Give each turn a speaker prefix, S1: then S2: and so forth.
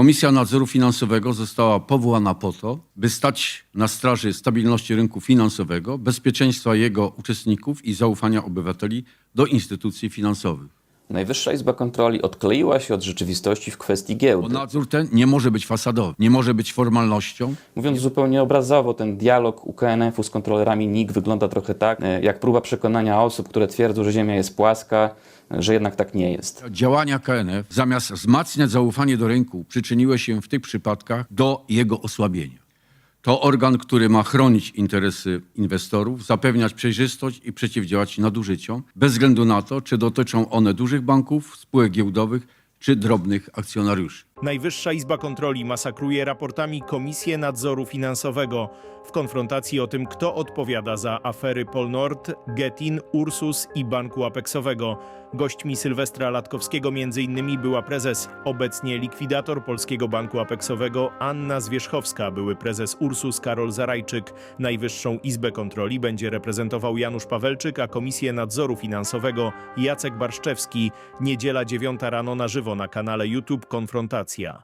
S1: Komisja Nadzoru Finansowego została powołana po to, by stać na straży stabilności rynku finansowego, bezpieczeństwa jego uczestników i zaufania obywateli do instytucji finansowych.
S2: Najwyższa Izba Kontroli odkleiła się od rzeczywistości w kwestii
S1: Bo
S2: giełdy.
S1: nadzór ten nie może być fasadowy, nie może być formalnością,
S2: Mówiąc zupełnie obrazowo, ten dialog UKNF-u z kontrolerami NIK wygląda trochę tak, e, jak próba przekonania osób, które twierdzą, że Ziemia jest płaska, e, że jednak tak nie jest.
S1: Działania KNF zamiast wzmacniać zaufanie do rynku, przyczyniły się w tych przypadkach do jego osłabienia. To organ, który ma chronić interesy inwestorów, zapewniać przejrzystość i przeciwdziałać nadużyciom, bez względu na to, czy dotyczą one dużych banków, spółek giełdowych czy drobnych akcjonariuszy.
S3: Najwyższa Izba Kontroli masakruje raportami Komisję Nadzoru Finansowego w konfrontacji o tym, kto odpowiada za afery Polnord, Getin, Ursus i Banku Apexowego. Gośćmi Sylwestra Latkowskiego m.in. była prezes, obecnie likwidator Polskiego Banku Apexowego Anna Zwierzchowska, były prezes Ursus Karol Zarajczyk. Najwyższą Izbę Kontroli będzie reprezentował Janusz Pawelczyk, a Komisję Nadzoru Finansowego Jacek Barszczewski. Niedziela 9 rano na żywo na kanale YouTube Konfrontacja. here.